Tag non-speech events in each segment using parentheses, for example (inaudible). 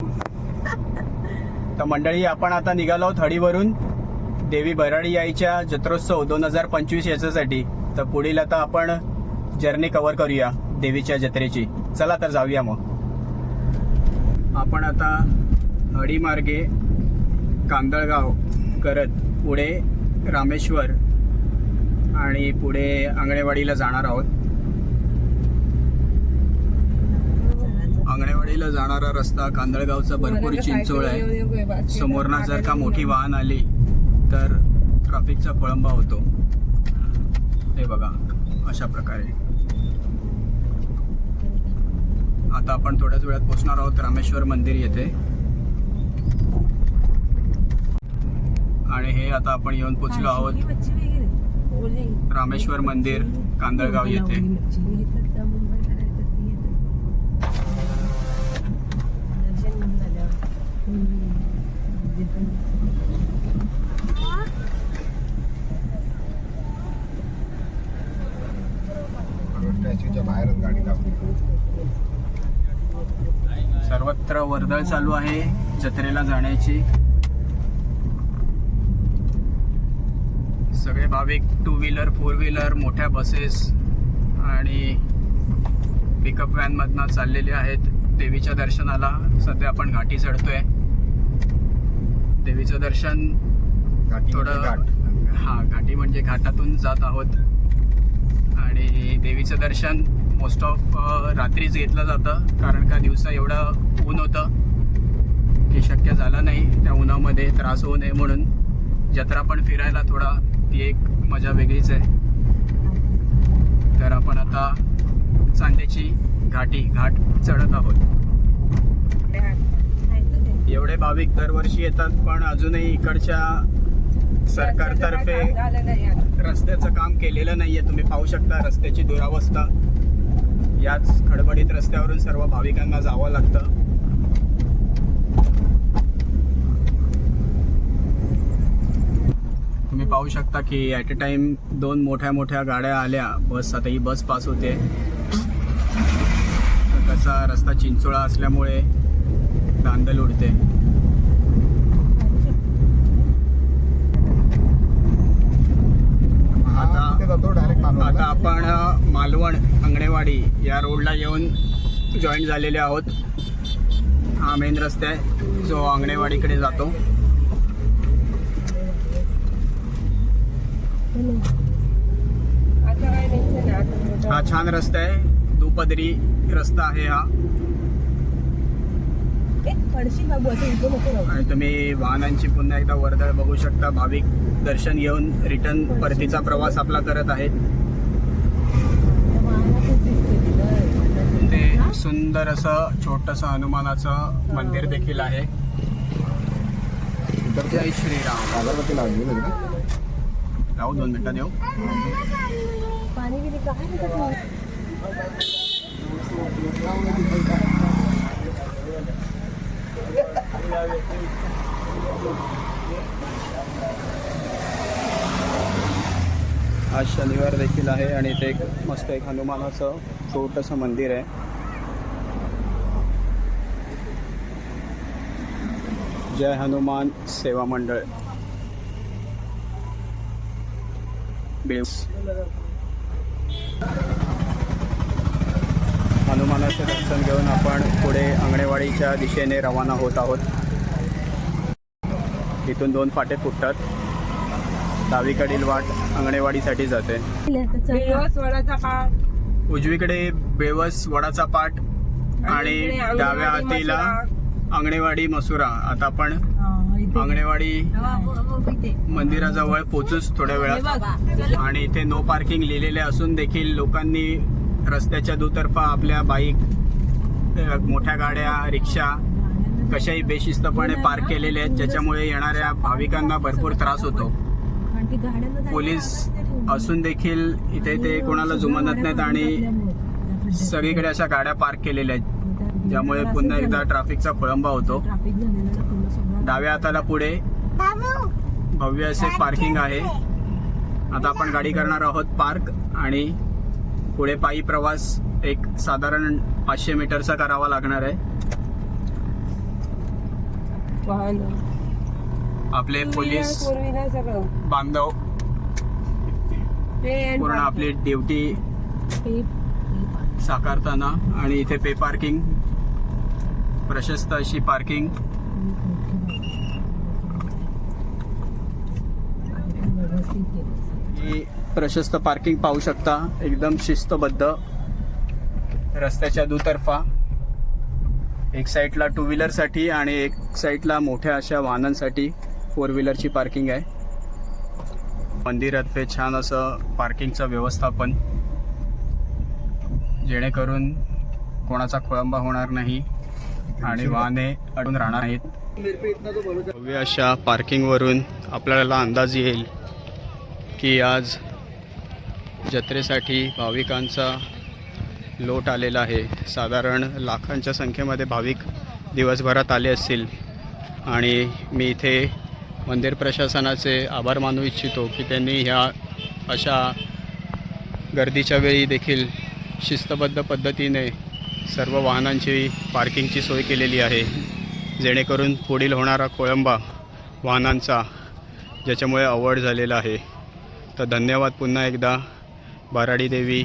(laughs) तर मंडळी आपण आता निघालो आहोत देवी बराडी यायच्या जत्रोत्सव दोन हजार पंचवीस याच्यासाठी. तर पुढील आता आपण जर्नी कव्हर करूया देवीच्या जत्रेची. चला तर जाऊया मग. आपण आता हडी मार्गे कांदळगाव करत पुढे रामेश्वर आणि पुढे आंगणेवाडीला जाणार आहोत. आंगणेवाडीला जाणारा रस्ता कांदळगावचा भरपूर चिंचोळ आहे. समोरना जर का मोठी वाहन आली तर ट्रॅफिकचा खोळंबा होतो. हे बघा अशा प्रकारे. आता आपण थोड्याच वेळात पोहोचणार आहोत. रामेश्वर मंदिर येथे. आणि हे आता आपण येऊन पोहोचलो आहोत. रामेश्वर मंदिर कांदळगाव येथे. बाहेरच गाडी सर्वत्र वर्दळ चालू आहे जत्रेला जाण्याची. सगळे भाविक टू व्हीलर फोर व्हीलर मोठ्या बसेस आणि पिकअप व्हॅनमधनं चाललेले आहेत. देवीच्या दर्शनाला सध्या आपण घाटी चढतोय. देवीचं दर्शन घाटी थोडं घाट. हा घाटी म्हणजे घाटातून जात आहोत. आणि देवीचं दर्शन मोस्ट ऑफ रात्रीच घेतलं जातं कारण का दिवसा एवढं ऊन होतं की शक्य झालं नाही त्या उन्हामध्ये त्रास होऊ नये म्हणून. जत्रा पण फिरायला थोडा ती एक मजा वेगळीच आहे. तर आपण आता चांदेची घाटी घाट चढत आहोत. एवढे भाविक दरवर्षी येतात पण अजूनही इकडच्या सरकारतर्फे रस्त्याचं काम केलेलं नाहीये. तुम्ही पाहू शकता रस्त्याची दुरावस्था. याच खडबडीत रस्त्यावरून सर्व भाविकांना जावं लागतं. तुम्ही पाहू शकता की ॲट अ टाइम दोन मोठ्या मोठ्या गाड्या आल्या. बस आता ही बस पास होते. तर कसा रस्ता चिंचोळा असल्यामुळे धांदल उडते. आता- आपण मालवण अंगणेवाडी या रोडला येऊन जॉईन झालेले आहोत. हा मेन रस्ता आहे. जो अंगणेवाडीकडे जातो. हा छान रस्ता आहे. दुपदरी रस्ता आहे हा. तुम्ही वाहनांची पुन्हा एकदा वर्दळ बघू शकता. भाविक दर्शन घेऊन रिटर्न परतीचा प्रवास आपला करत आहेत. ते सुंदर असं छोटस हनुमानाचं मंदिर देखील आहे. जय श्रीराम. अगरबत्ती लावली. राहू दोन मिनिटात येऊ पाणी आज शनिवार देखील आहे आणि इथे एक मस्त एक हनुमानाचं छोटंसं मंदिर आहे. जय हनुमान सेवा मंडळ. बेव हनुमानाचे दर्शन घेऊन आपण पुढे अंगणेवाडीच्या दिशेने रवाना होत आहोत. इथून दोन फाटे फुटतात. डावीकडील वाट अंगणेवाडीसाठी जाते. पाठ. उजवीकडे बेवस वडाचा पाट आणि डाव्या हातीला अंगणेवाडी मसुरा. आता आपण अंगणेवाडी मंदिराजवळ पोचूच थोड्या वेळात. आणि इथे नो पार्किंग लिहिलेले असून देखील लोकांनी रस्त्याच्या दुतर्फा आपल्या बाईक मोठ्या गाड्या रिक्षा कशाही बेशिस्तपणे पार्क केलेले आहेत ज्याच्यामुळे येणाऱ्या भाविकांना भरपूर त्रास होतो. पोलीस असून देखील इथे ते कोणाला जुमानत नाहीत आणि सगळीकडे अशा गाड्या पार्क केलेल्या आहेत ज्यामुळे पुन्हा एकदा ट्रॅफिकचा खोळंबा होतो. डाव्या हाताला पुढे भव्य असे पार्किंग आहे. आता आपण गाडी करणार आहोत पार्क आणि पुढे पायी प्रवास एक साधारण पाचशे मीटरचा करावा लागणार आहे. आपले पोलीस बांधव पूर्ण आपली ड्युटी साकारताना आणि इथे पे पार्किंग प्रशस्त अशी पार्किंग. ही प्रशस्त पार्किंग पाहू शकता. एकदम शिस्तबद्ध रस्त्याच्या दुतर्फा. एक साईडला टू व्हीलरसाठी आणि एक साईडला मोठ्या अशा वाहनांसाठी फोर व्हीलरची पार्किंग आहे. मंदिरात छान असं पार्किंगचं व्यवस्थापन. जेणेकरून कोणाचा खोळंबा होणार नाही आणि वाहने अडून राहणार नाहीत. भव्य अशा पार्किंगवरून आपल्याला अंदाज येईल की आज जत्रेसाठी भाविकांचा लोट आलेला आहे. साधारण लाखांच्या संख्येमध्ये भाविक दिवसभरात आले असतील. आणि मी इथे मंदिर प्रशासनाचे आभार मानू इच्छितो की त्यांनी ह्या अशा गर्दीच्या वेळी देखील शिस्तबद्ध पद्धतीने सर्व वाहनांची पार्किंगची सोय केलेली आहे. जेणेकरून पुढील होणारा कोळंबा वाहनांचा ज्याच्यामुळे अवॉइड झालेला आहे. तर धन्यवाद पुन्हा एकदा. बाराडी देवी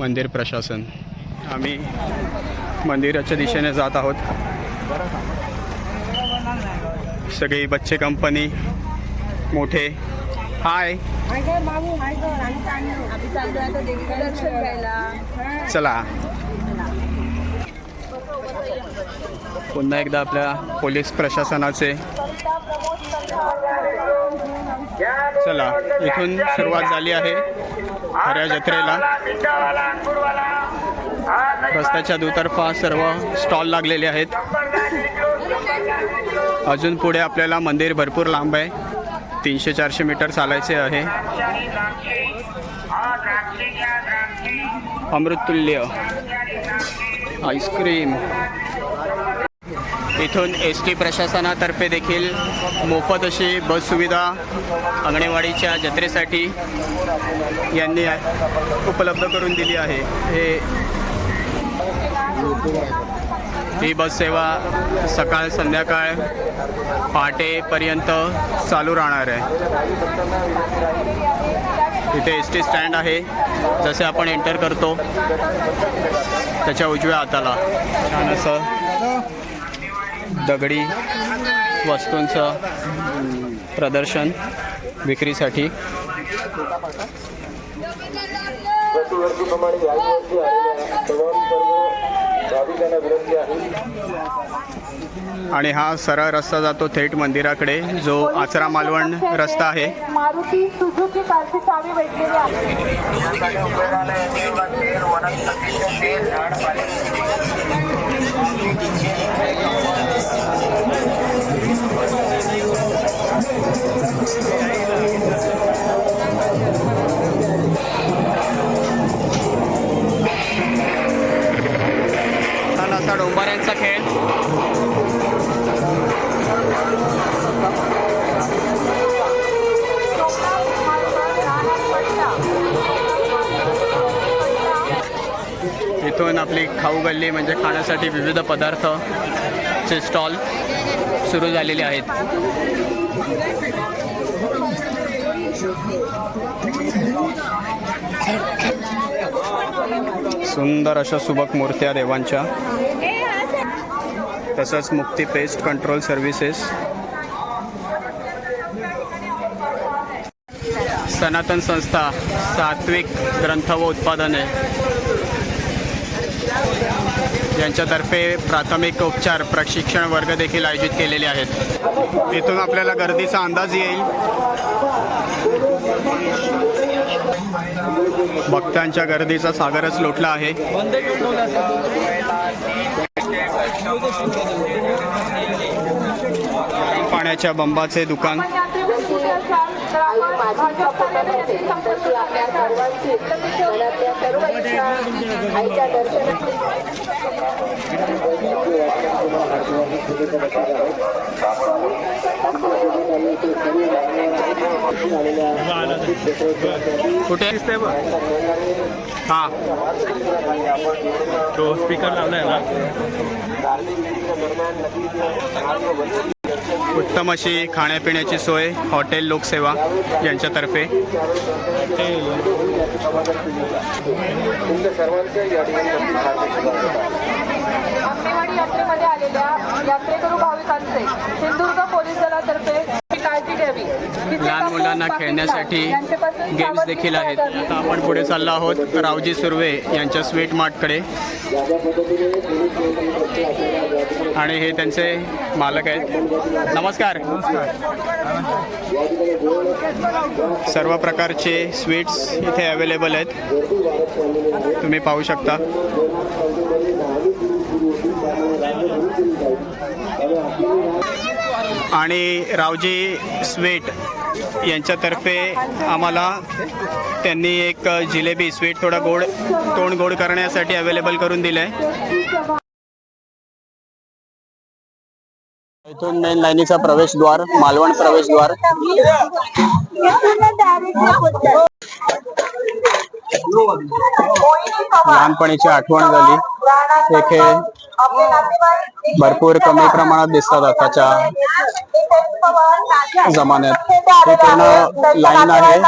मंदिर प्रशासन. आम्ही मंदिराच्या दिशेने जात आहोत. सगळी बच्चे कंपनी मोठे. हाय. हाय गं, बाबू हाय गं, आम्ही चाललो. आम्ही चाललो आता देवीचं दर्शन घ्यायला चला पुन्हा एकदा आपल्या पोलीस प्रशासनाचे. चला इथून सुरुवात झाली आहे खऱ्या जत्रेला. रस्त्याच्या दुतर्फा सर्व स्टॉल लागलेले आहेत. अजून पुढे आपल्याला मंदिर भरपूर लांब आहे. तीनशे चारशे मीटर चालायचे आहे. अमृततुल्य आईस्क्रीम. इथून एस टी प्रशासनातर्फे देखील मोफत अशी बस सुविधा अंगणेवाडीच्या जत्रेसाठी यांनी उपलब्ध करून दिली आहे. हे ही बस सेवा सकाळ संध्याकाळ पहाटेपर्यंत चालू राहणार आहे. इथे एस टी स्टँड आहे. जसे आपण एंटर करतो त्याच्या उजव्या हाताला. छान असं दगडी वस्तूंचं प्रदर्शन विक्रीसाठी. आणि हा सरळ रस्ता जातो थेट मंदिराकडे जो आचरा मालवण रस्ता आहे. मारुती सुझुकी कारची चावी भेटलेली आहे. असा डोंबाऱ्यांचा खेळ. इथून आपली खाऊ गल्ली म्हणजे खाण्यासाठी विविध पदार्थ चे स्टॉल सुरू झालेले आहेत. सुंदर अशा सुबक मूर्त्या देवांच्या. तसंच मुक्ती पेस्ट कंट्रोल सर्व्हिसेस सनातन संस्था सात्विक ग्रंथ व उत्पादने. यांच्यातर्फे प्राथमिक उपचार प्रशिक्षण वर्ग देखील आयोजित केलेले आहेत. इथून आपल्याला गर्दीचा अंदाज येईल. भक्तांच्या गर्दीचा सागरच लोटला आहे. पाण्याच्या बंबाचे दुकान. आई माझी असाल तर आपण आपल्या सर्वांची मनातल्या सर्व इच्छा आईच्या दर्शनासाठी कुठे हा. तो स्पीकर लावलाय ना. उत्तम अशी खाण्यापिण्याची सोय हॉटेल लोकसेवा यांच्यातर्फे. आलेल्या यात्रेकरू भाविकांचे. सिंधुदुर्ग पोलीस दलातर्फे लहान मुलांना खेळण्यासाठी गेम्स देखील आहेत. आता आपण पुढे चाललो आहोत. रावजी सुर्वे यांच्या स्वीट मार्टकडे आणि हे त्यांचे मालक आहेत. नमस्कार. सर्व प्रकारचे स्वीट्स इथे अवेलेबल आहेत. तुम्ही पाहू शकता. आणि रावजी स्वीट यांच्यातर्फे आम्हाला त्यांनी एक जिलेबी स्वीट थोडा गोड तोंड गोड करण्यासाठी अवेलेबल करून दिलं आहे इथून मेन लाईनीचा प्रवेशद्वार मालवण प्रवेशद्वार. लहानपणीची आठवण झाली. हे खेळ भरपूर कमी प्रमाणात दिसतात आताच्या जमान्यात. हे पूर्ण लाईन आहे.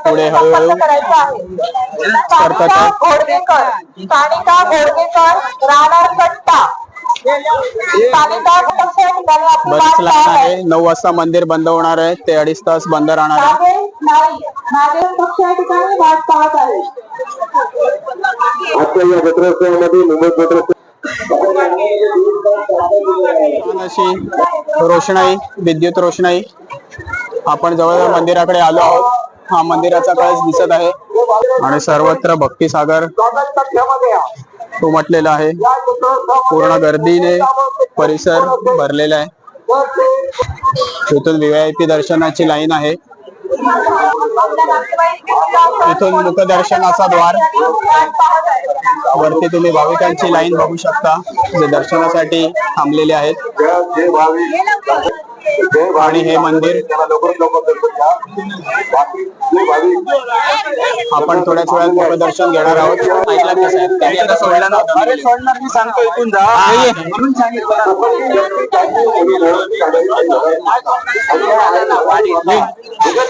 पुढे हळूहळू करतात. बरीच पाहत आहे. नऊ वाजता मंदिर बंद होणार आहे. ते अडीच तास बंद राहणार आहे. अशी रोषणाई विद्युत रोषणाई. आपण जवळजवळ मंदिराकडे आलो आहोत. हा मंदिराचा कळस दिसत आहे. आणि सर्वत्र भक्तिसागर उमटलेला आहे. पूर्ण गर्दीने परिसर भरलेला आहे. तिथून व्हीआयपी दर्शनाची लाईन आहे. इथून मुखदर्शनाचा द्वार. वरती तुम्ही भाविकांची लाईन बघू शकता जे दर्शनासाठी थांबलेले आहेत. आणि हे मंदिर आपण थोड्याच वेळात मुखदर्शन घेणार आहोत. ऐकलं कसं आहे त्यांनी आता सोडलं नव्हतं अरे सोडणार मी सांगतो इथून जा. म्हणून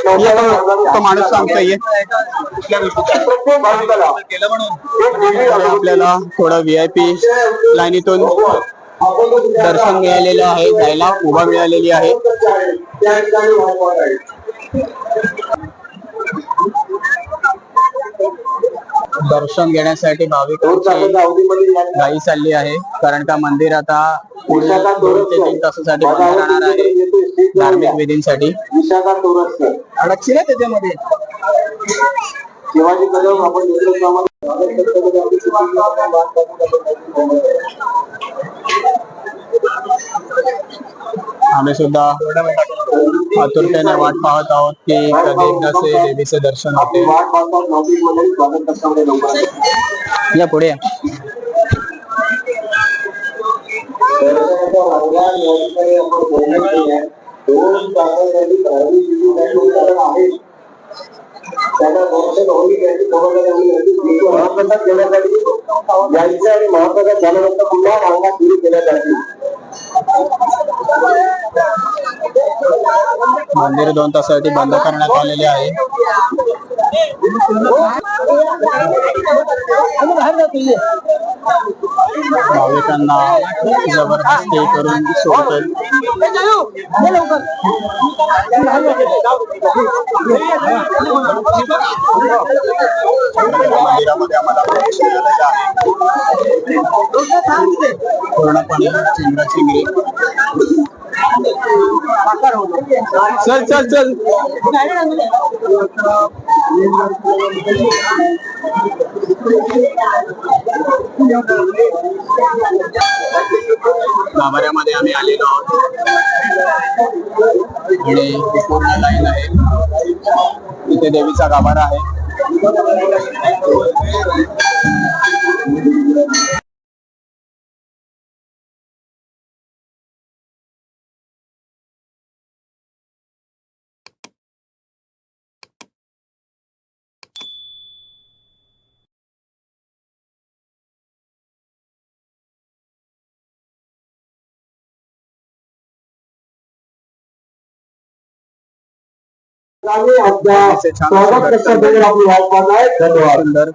तो माणूस सांगतोय. ये. प्रत्येक भाविकाला एक वेगळी आणि आपल्याला थोडं व्हीआयपी लाईनीतून दर्शन मिळालेलं आहे जायला उभा मिळालेली आहे. दर्शन घेण्यासाठी भाविकांची या गाई चालली आहे. कारण का मंदिर आता पुढील दोन ते तीन तासासाठी बंद राहणार आहे धार्मिक विधींसाठी. अडकशील त्याच्यामध्ये? शिवाजी कदम आपण आम्ही सुद्धा आतुरतेने वाट पाहत आहोत की कधी एकदा से देवीचे दर्शन होते वाट पाहतात नॉटिकमध्ये स्वागत कक्षामध्ये लवकर या पुढे या. दर्शनाच्या मार्गात या ठिकाणी आपण बोलणं केलं आहे. त्यांना खबरदारी आम्ही त्यांची महाप्रसाद घेण्यासाठी यायचं आणि महाप्रसाद झाल्यानंतर पुन्हा भावना सुरू केल्या जातील मंदिर दोन तासासाठी बंद करण्यात आलेले आहे. भाविकांना जबरदस्ती करून सोडत मंदिरामध्ये आम्हाला प्रवेश मिळालेला आहे. पूर्णपणे चिंगराचिंगरी चल चल चल. गाभाऱ्यामध्ये आम्ही आलेलो आहोत. आणि ही पूर्ण लाईन आहे. इथे देवीचा गाभारा आहे. सुंदर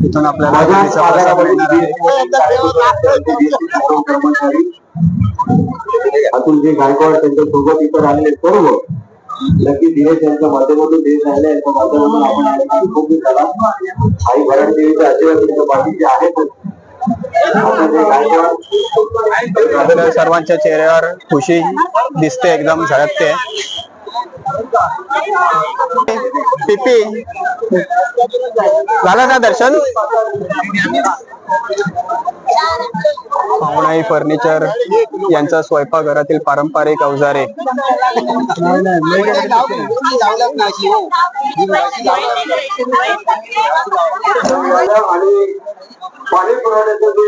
इथून आपल्याला दिल्लीचा प्रसाद मिळणार आहे कर्मचारी अतुलजी गायकवाड त्यांच्या सोबत इतर आलेले सर्व नक्की दिनेश यांच्या माध्यमातून देश राहिले यांच्या माध्यमातून आपण या झाला आई भरण देवीचे आशीर्वाद पाठीचे आहेतच आपल्या सर्वांच्या चेहऱ्यावर खुशी दिसते एकदम झळकते. पिपी झालं ना दर्शन? पाहुणाई फर्निचर यांचा स्वयंपाकघरातील पारंपरिक अवजारे.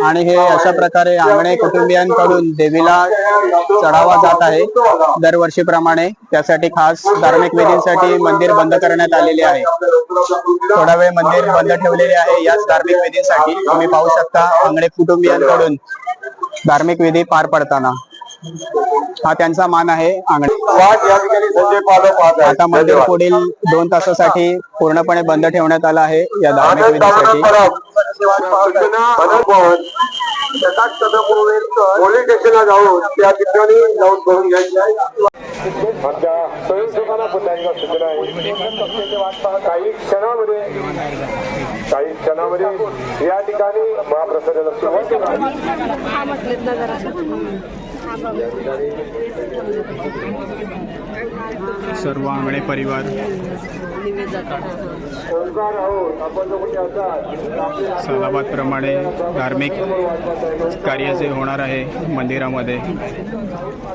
आणि हे अशा प्रकारे आंगणे कुटुंबियांकडून देवीला चढावा जात आहे. दरवर्षीप्रमाणे त्यासाठी खास धार्मिक विधींसाठी मंदिर बंद करण्यात आलेले आहे. थोडा वेळ मंदिर बंद ठेवलेले आहे. याच धार्मिक विधींसाठी तुम्ही पाहू शकता आंगणे कुटुंबियांकडून. धार्मिक विधी पार पडताना. हा त्यांचा मान आहे आंगणे आता मंदिर पुढील दोन तासासाठी पूर्णपणे बंद ठेवण्यात आलं आहे या धार्मिक विधीसाठी. पोलीस स्टेशनला जाऊन त्या ठिकाणी जाऊन करून घ्यायची आहे. आमच्या स्वयंसेवकांना पुन्हा एकदा सूचना आहे. काही क्षणामध्ये काही क्षणामध्ये या ठिकाणी महाप्रसादाला सुरुवात होणार. सर्व आंगणे परिवार. सलाबादप्रमाणे धार्मिक कार्य जे होणार आहे मंदिरामध्ये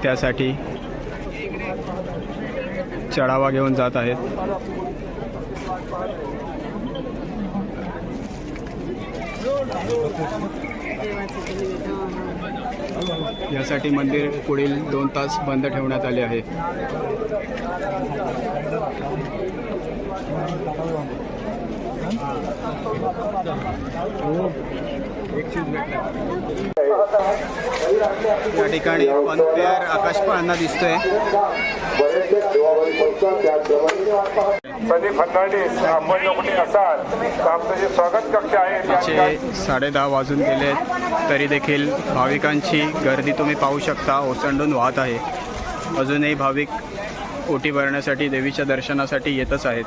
त्यासाठी चढावा घेऊन जात आहेत. यासाठी मंदिर पुढील दोन तास बंद ठेवण्यात आले आहे. या ठिकाणी फनफेअर आकाश पाळणा दिसतोय. संदीप फर्नांडिस आपण असाल. तर आमचं जे स्वागत कक्ष आहे त्या साडेदहा साडे दहा वाजून गेले तरी देखील भाविकांची गर्दी तुम्ही पाहू शकता ओसंडून वाहत आहे. अजूनही भाविक ओटी भरण्यासाठी देवीच्या दर्शनासाठी येतच आहेत.